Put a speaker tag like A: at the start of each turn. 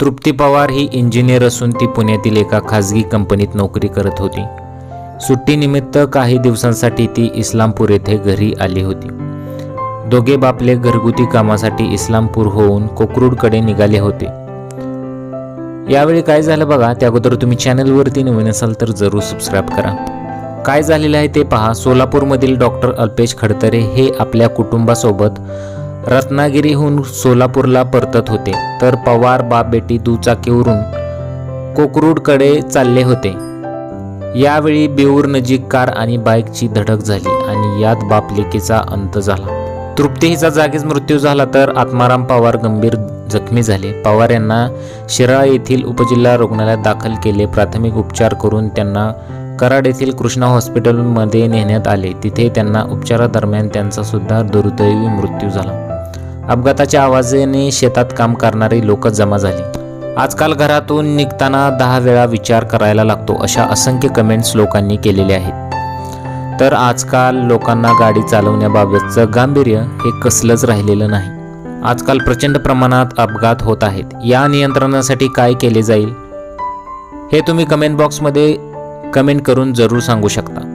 A: तृप्ती पवार ही engineer असून ती पुण्यातील एका खाजगी कंपनीत नोकरी करत होती. सुट्टीनिमित्त काही दिवसांसाठी ती इस्लामपूर येथे घरी आली होती. दोघे बापले घरगुती कामासाठी इस्लामपूर होऊन कोकरूडकडे निघाले होते. यावेळी काय झालं बघा त्या अगोदर तुम्ही चॅनलवरती नवीन असाल तर जरूर सबस्क्राईब करा. काय झालेलं आहे ते पहा सोलापूरमधील डॉक्टर अल्पेश खडतरे हे आपल्या कुटुंबासोबत रत्नागिरीहून सोलापूरला परतत होते तर पवार बाबेटी दुचाकीवरून कोकरूडकडे चालले होते. यावेळी बेऊर नजीक कार आणि बाईकची धडक झाली आणि यात बापलेकीचा अंत झाला. तृप्ती हिचा जागीच मृत्यू झाला तर आत्माराम पवार गंभीर जखमी झाले. पवार यांना शिराळा येथील उपजिल्हा रुग्णालयात दाखल केले. प्राथमिक उपचार करून त्यांना कराड येथील कृष्णा हॉस्पिटलमध्ये नेण्यात आले. तिथे त्यांना उपचारादरम्यान त्यांचा सुद्धा दुर्दैवी मृत्यू झाला. अपघाताच्या आवाजाने शेतात काम करणारी लोक जमा झाली. आजकाल घरातून निघताना दहा वेळा विचार करायला लागतो अशा असंख्य कमेंट्स लोकांनी केलेले आहेत. तर आजकाल लोकांना गाडी चालवण्याबाबतचं गांभीर्य हे कसलंच राहिलेलं नाही. आजकाल प्रचंड प्रमाणात अपघात होत आहेत. या नियंत्रणासाठी काय केले जाईल? हे तुम्ही कमेंट बॉक्समध्ये कमेंट करून जरूर सांगू शकता.